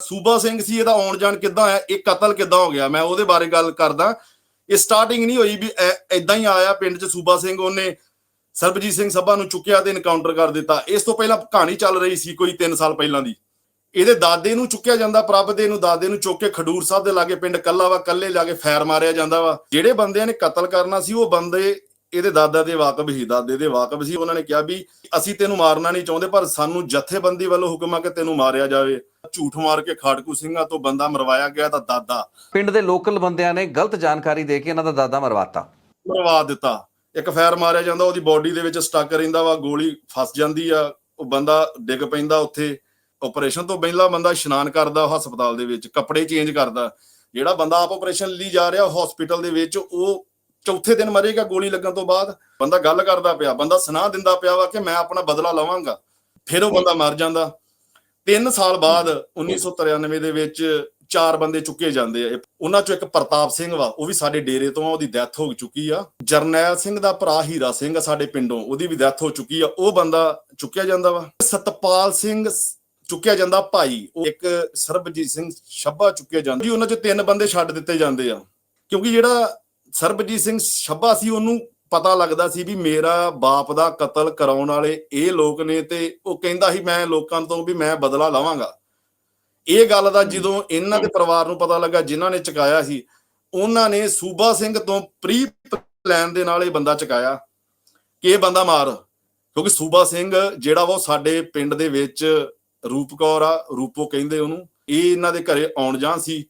ਸੂਬਾ ਸਿੰਘ ਸੀ, ਇਹਦਾ ਆਉਣ ਜਾਣ ਕਿੱਦਾਂ ਆਇਆ ਇਹ ਕਤਲ ਕਿੱਦਾਂ ਹੋ ਗਿਆ? ਮੈਂ ਉਹਦੇ ਬਾਰੇ ਗੱਲ ਕਰਦਾ। ਇਹ ਸਟਾਰਟਿੰਗ ਨਹੀਂ ਹੋਈ ਵੀ ਐਦਾਂ ਹੀ ਆਇਆ ਪਿੰਡ 'ਚ ਸੂਬਾ ਸਿੰਘ, ਉਹਨੇ ਸਰਬਜੀਤ ਸਿੰਘ ਸਭਾ ਨੂੰ ਚੁੱਕਿਆ ਤੇ ਇਨਕਾਊਂਟਰ ਕਰ ਦਿੱਤਾ। ਇਸ ਤੋਂ ਪਹਿਲਾਂ ਕਹਾਣੀ ਚੱਲ ਰਹੀ ਸੀ ਕੋਈ 3 ਸਾਲ ਪਹਿਲਾਂ ਦੀ। ਇਹਦੇ ਦਾਦੇ ਨੂੰ ਚੁੱਕਿਆ ਜਾਂਦਾ, ਪ੍ਰਭ ਦੇ ਨੂੰ, ਦਾਦੇ ਨੂੰ ਚੁੱਕ ਕੇ ਖਡੂਰ ਸਾਹਿਬ ਦੇ ਲਾਗੇ ਪਿੰਡ ਕੱਲਾ ਵਾ, ਕੱਲੇ ਜਾ ਕੇ ਫੈਰ ਮਾਰਿਆ ਜਾਂਦਾ ਵਾ। ਜਿਹੜੇ ਬੰਦਿਆਂ ਨੇ ਕਤਲ ਕਰਨਾ ਸੀ, ਉਹ ਬੰਦੇ ਇਹਦੇ ਦਾਦਾ ਦੇ ਵਾਕਬ ਹੀ ਦਾਦੇ ਦੇ ਵਾਕਬ ਸੀ। ਉਹਨਾਂ ਨੇ ਕਿਹਾ ਵੀ ਅਸੀਂ ਤੈਨੂੰ ਮਾਰਨਾ ਨਹੀਂ ਚਾਹੁੰਦੇ ਪਰ ਸਾਨੂੰ ਜਥੇਬੰਦੀ ਵੱਲੋਂ ਹੁਕਮ ਆ ਕਿ ਤੈਨੂੰ ਮਾਰਿਆ ਜਾਵੇ। ਝੂਠ ਮਾਰ ਕੇ ਖਾੜਕੂ ਸਿੰਘਾਂ ਤੋਂ ਬੰਦਾ ਮਰਵਾਇਆ ਗਿਆ ਤਾਂ ਦਾਦਾ। ਪਿੰਡ ਦੇ ਲੋਕਲ ਬੰਦਿਆਂ ਨੇ ਗਲਤ ਜਾਣਕਾਰੀ ਦੇ ਕੇ ਇਹਨਾਂ ਦਾ ਦਾਦਾ ਮਰਵਾਤਾ। ਮਰਵਾ ਦਿੱਤਾ। ਇੱਕ ਫੈਰ ਮਾਰਿਆ ਜਾਂਦਾ ਉਹਦੀ ਬਾਡੀ ਦੇ ਵਿੱਚ ਸਟਕ ਰਹਿੰਦਾ ਵਾ ਗੋਲੀ ਫਸ ਜਾਂਦੀ ਆ ਉਹ ਬੰਦਾ ਡਿੱਗ ਪੈਂਦਾ ਉੱਥੇ। ਆਪਰੇਸ਼ਨ ਤੋਂ ਪਹਿਲਾਂ ਬੰਦਾ ਇਸ਼ਨਾਨ ਕਰਦਾ ਹਸਪਤਾਲ ਦੇ ਵਿੱਚ ਕੱਪੜੇ ਚੇਂਜ ਕਰਦਾ। ਜਿਹੜਾ ਬੰਦਾ ਆਪ ਆਪਰੇਸ਼ਨ ਲਈ ਜਾ ਰਿਹਾ ਹਸਪੀਟਲ ਦੇ ਵਿੱਚ ਉਹ ਚੌਥੇ ਦਿਨ ਮਰੇਗਾ ਗੋਲੀ ਲੱਗਣ ਤੋਂ ਬਾਅਦ ਬੰਦਾ ਗੱਲ ਕਰਦਾ ਪਿਆ ਬੰਦਾ ਸੁਨਾਹ ਦਿੰਦਾ ਪਿਆ ਵਾ ਕਿ ਮੈਂ ਆਪਣਾ ਬਦਲਾ ਲਵਾਂਗਾ। ਫਿਰ ਉਹ ਬੰਦਾ ਮਰ ਜਾਂਦਾ। 3 ਸਾਲ ਬਾਅਦ 1993 ਦੇ ਵਿੱਚ ਚਾਰ ਬੰਦੇ ਚੁੱਕੇ ਜਾਂਦੇ ਆ। ਉਹਨਾਂ ਚੋਂ ਇੱਕ ਪ੍ਰਤਾਪ ਸਿੰਘ ਵਾ ਉਹ ਵੀ ਸਾਡੇ ਡੇਰੇ ਤੋਂ ਆ ਉਹਦੀ ਡੈਥ ਹੋ ਚੁੱਕੀ ਆ। ਜਰਨੈਲ ਸਿੰਘ ਦਾ ਭਰਾ ਹੀਰਾ ਸਿੰਘ ਆ ਸਾਡੇ ਪਿੰਡੋਂ ਉਹਦੀ ਵੀ ਡੈਥ ਹੋ ਚੁੱਕੀ ਆ। ਉਹ ਬੰਦਾ ਚੁੱਕਿਆ ਜਾਂਦਾ ਵਾ। ਸਤਪਾਲ ਸਿੰਘ ਚੁੱਕਿਆ ਜਾਂਦਾ ਭਾਈ ਉਹ ਇੱਕ ਸਰਬਜੀਤ ਸਿੰਘ ਛੱਬਾ ਚੁੱਕਿਆ ਜਾਂਦਾ। ਜੀ ਉਹਨਾਂ ਚੋਂ ਤਿੰਨ ਬੰਦੇ ਛੱਡ ਦਿੱਤੇ ਜਾਂਦੇ ਆ। ਕਿਉਂਕਿ ਜਿਹੜਾ ਸਰਬਜੀਤ ਸਿੰਘ ਛੱਬਾ ਸੀ ਉਹਨੂੰ ਪਤਾ ਲੱਗਦਾ ਸੀ ਵੀ ਮੇਰਾ ਬਾਪ ਦਾ ਕਤਲ ਕਰਾਉਣ ਵਾਲੇ ਇਹ ਲੋਕ ਨੇ ਤੇ ਉਹ ਕਹਿੰਦਾ ਸੀ ਮੈਂ ਲੋਕਾਂ ਤੋਂ ਵੀ ਮੈਂ ਬਦਲਾ ਲਵਾਂਗਾ। ਇਹ ਗੱਲ ਦਾ ਜਦੋਂ ਇਹਨਾਂ ਦੇ ਪਰਿਵਾਰ ਨੂੰ ਪਤਾ ਲੱਗਾ ਜਿਨ੍ਹਾਂ ਨੇ ਚੁਕਾਇਆ ਸੀ ਉਹਨਾਂ ਨੇ ਸੂਬਾ ਸਿੰਘ ਤੋਂ ਪ੍ਰੀ ਪਲਾਨ ਦੇ ਨਾਲ ਇਹ ਬੰਦਾ ਚੁਕਾਇਆ। ਕਿ ਇਹ ਬੰਦਾ ਮਾਰ? ਕਿਉਂਕਿ ਸੂਬਾ ਸਿੰਘ ਜਿਹੜਾ ਉਹ ਸਾਡੇ ਪਿੰਡ ਦੇ ਵਿੱਚ ਰੂਪਕੌਰ ਆ ਰੂਪੋ ਕਹਿੰਦੇ ਉਹਨੂੰ। ਇਹ ਇਹਨਾਂ ਦੇ ਘਰੇ ਆਉਣ ਜਾਣ ਸੀ।